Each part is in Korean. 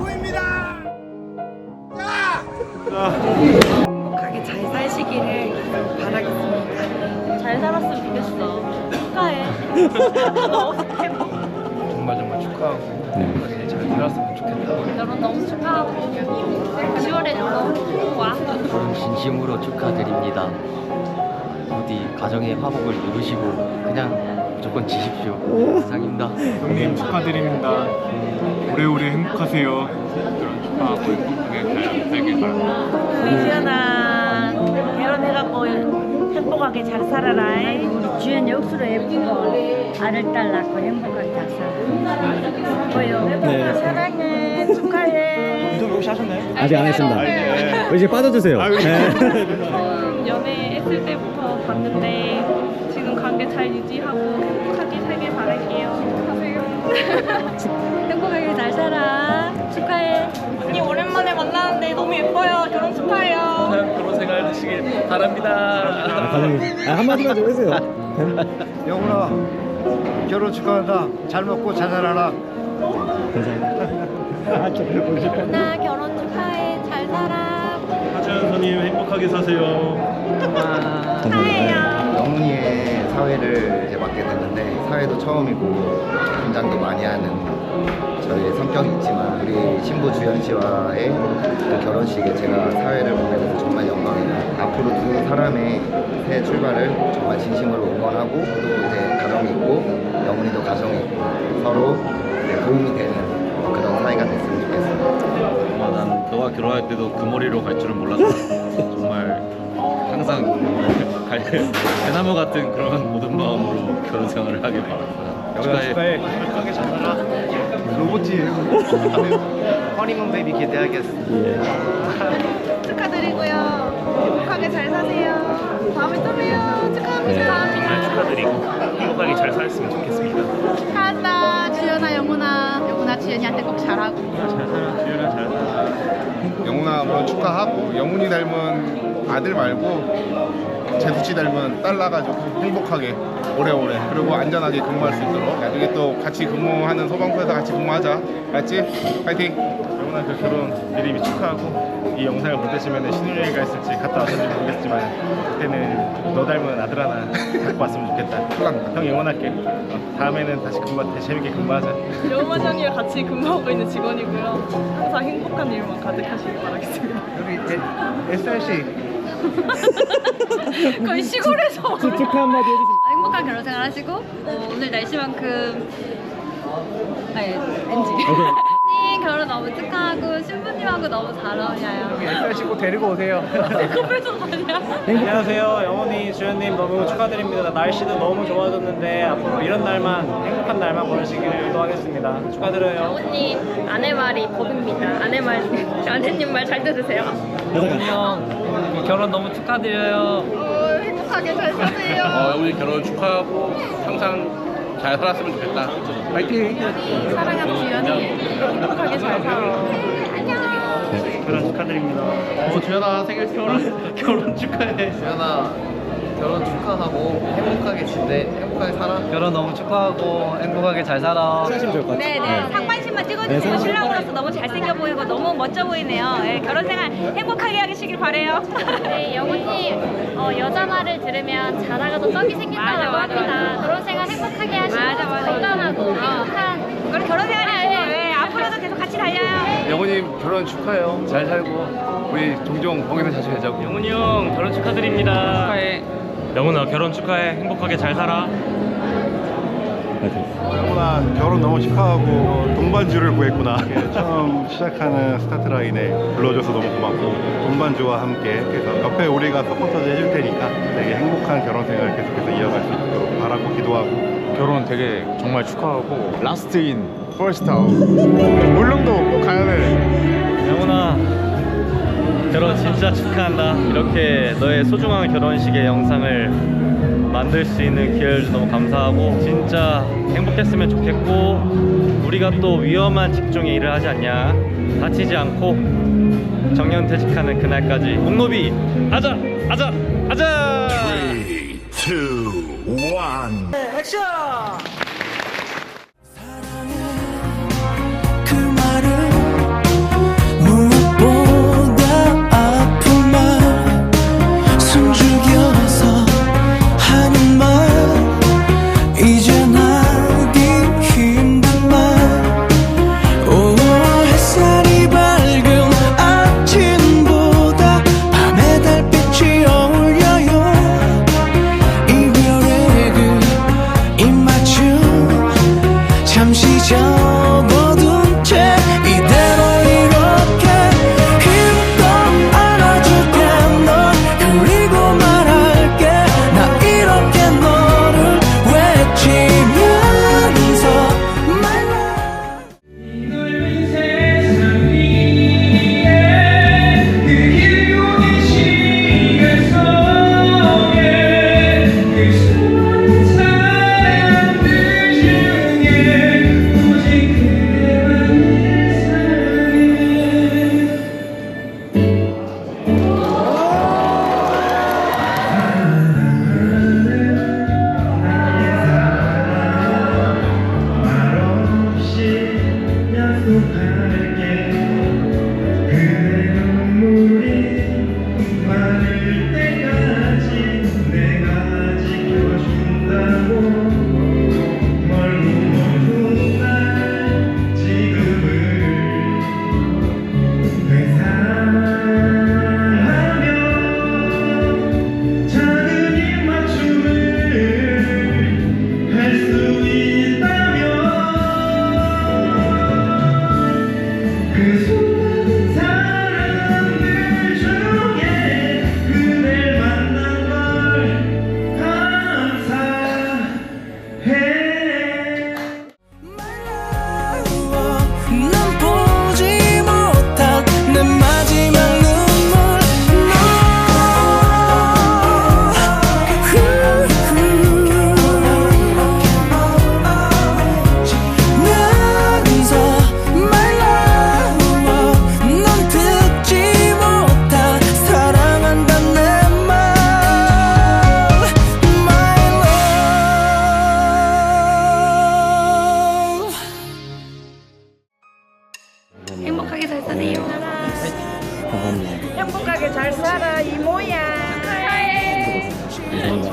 보입니다. 자! 행복하게 잘 사시기를 바라겠습니다. 잘 살았으면 좋겠어. 축하해. 너무 행복. 정말 정말 축하하고 행복하게 잘 살았으면 좋겠다. 결혼 너무 축하하고 10월에 너무 와. 진심으로 축하드립니다. 부디 가정의 화복을 이루시고 그냥 무조건 지십시오. 이상입니다. 형님 축하드립니다. 오래오래 행복하세요. 축하하고 행복하게 잘 살길 바랍니다. 우리 지연아 결혼해갖고 행복하게 잘 살아라. 우리 주연이 억수로 예쁘고 아들 딸 낳고 행복하게 잘 살아. 보여. 네. 사랑해. 축하해. 인터뷰 혹시 하셨나요? 아직 안 했습니다. 이제 빠져주세요. 네. 연애했을 때부터 봤는데 관계 잘 유지하고 행복하게 살길 바랄게요. 하세요. 행복하게 잘 살아. 축하해. 언니 오랜만에 만나는데 너무 예뻐요. 결혼 축하해요. 결혼 생활 하시길 바랍니다. 아, 한마디만 좀 해주세요. 영훈아, 결혼 축하한다. 잘 먹고 잘 살아라. 나 결혼 축하해. 잘 살아. 선님 행복하게 사세요. 영훈이의 사회를 이제 맡게 됐는데 사회도 처음이고 긴장도 많이 하는 저의 성격이 있지만 우리 신부 주현 씨와의 그 결혼식에 제가 사회를 보게 돼서 정말 영광이고 앞으로 두 사람의 새 출발을 정말 진심으로 응원하고 또 이제 가정이 있고 영훈이도 가정이 있고 서로 이제 도움이 되는 그런 사이가 됐으면 좋겠습니다. 아, 난 너와 결혼할 때도 그 머리로 갈 줄은 몰랐다. 정말 항상 갈- 대나무 같은 그런 모든 마음으로 결혼 생활을 하길 바랍니다. 축하해. 행복하게 잘 살아. 로봇이에요. 허니문 베이비 기대하겠습니다. 축하드리고요. 행복하게 잘 사세요. 다음에 또 봬요. 축하합니다. 축하드리고 행복하게 잘 살았으면 좋겠습니다. 축하한다. 주연아, 영훈아. 영훈아, 주연이한테 꼭 잘하고. 잘 살아, 주연아 잘 살아. 영훈아 물론 축하하고 영훈이 닮은 아들 말고 재수씨 닮은 딸 낳아가지고 행복하게 오래오래 그리고 안전하게 근무할 수 있도록 나중에 또 같이 근무하는 소방서에서 같이 근무하자 알았지? 파이팅! 영훈아 그 결혼 미리 축하하고 이 영상을 볼 때쯤에는 신혼여행 가 있을지 갔다 왔을지 모르겠지만 그때는 너 닮은 아들 하나 갖고 왔으면 좋겠다. 형 응원할게. 어, 다음에는 다시 근무 때 재밌게 근무하자. 여우마장이랑 같이 근무하고 있는 직원이고요. 항상 행복한 일만 가득하시길 바라겠습니다. 우리 SRC 거의 시골에서. 축하 한마디 해주세요. 아, 행복한 결혼 생활 하시고 어, 오늘 날씨만큼 아니 엔 결혼 너무 축하하고 신부님하고 너무 잘 어울려요. SRC 꼭 데리고 오세요. 커플존 아니야? 안녕하세요. 영원히 주연님 너무 축하드립니다. 날씨도 너무 좋아졌는데 앞으로 이런 날만 행복한 날만 보내시기를 기도하겠습니다. 축하드려요. 언니 아내 말이 법입니다. 아내 말 아내님 말 잘 들으세요. 형 결혼 너무 축하드려요. 행복하게 잘 사세요. 어, 영훈이 결혼 축하하고 항상 잘 살았으면 좋겠다. 파이팅! 사랑하는 주연이 행복하게 잘 살아. 결혼 축하드립니다. 어, 주연아 생일 결혼 결혼 축하해. 주연아 결혼 축하하고 행복하게 지내. 행복하게 살아. 결혼 너무 축하하고 행복하게 잘 살아. 하시면 좋을 것 같아요. 네네 상반신만 네, 찍어주세요. 상반. 신랑으로서 너무 잘생겨 보이고 너무 멋져 보이네요. 네, 결혼 생활 행복하게 하시길 바래요. 네, 영훈님 어, 여자 말을 들으면 자다가 도 떡이 생긴다고 맞아, 맞아, 합니다. 결혼 생활 행복하게 하시고 맞아, 맞아. 건강하고 행복한 그럼 결혼 생활이고 네, 앞으로도 계속 같이 달려요. 영훈님 결혼 축하해요. 잘 살고 우리 종종 병에서 자주 뵈자고. 영훈이 형 결혼 축하드립니다. 축하해. 영훈아 결혼 축하해. 행복하게 잘 살아. 영훈아 결혼 너무 축하하고 동반주를 구했구나 처음 시작하는 스타트 라인에 불러줘서 너무 고맙고 동반주와 함께 그래서 옆에 우리가 서포터즈 해줄 테니까 되게 행복한 결혼 생활 계속해서 이어갈 수 있도록 바라고 기도하고 결혼 되게 정말 축하하고 라스트 인 퍼스트 아웃 울릉도 꼭 가야 돼. 영훈아 결혼 진짜 축하한다. 이렇게 너의 소중한 결혼식의 영상을 만들 수 있는 기회를 줘서 너무 감사하고 진짜 행복했으면 좋겠고 우리가 또 위험한 직종에 일을 하지 않냐. 다치지 않고 정년퇴직하는 그날까지 공노비 아자 아자 아자! 그 말은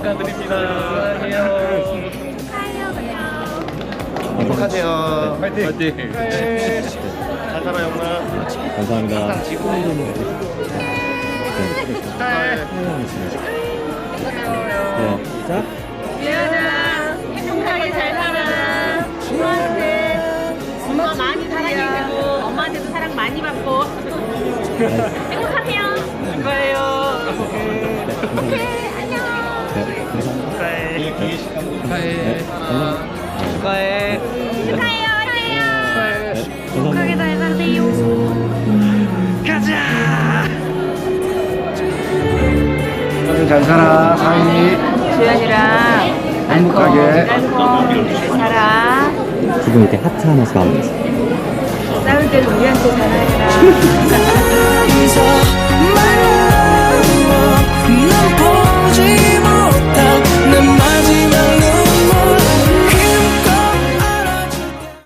축하드립니다. 행복하세요. 파이팅. 파이팅. 잘 살아 영훈아. 감사합니다. 네, 시작. 유연아 행복하게 잘 살아 엄마한테 엄마 많이 사랑해주고 엄마한테도 사랑 많이 받고 행 네, 감사합니다. 축하해. 축하해요 네, 감사합니다. 잘 사세요 잘 살아 사인이 주연이랑 행복하게. 잘 살아 지금 이렇게 하트 하나씩 나오고 있어요. 싸울 때는 우리한테 전화해라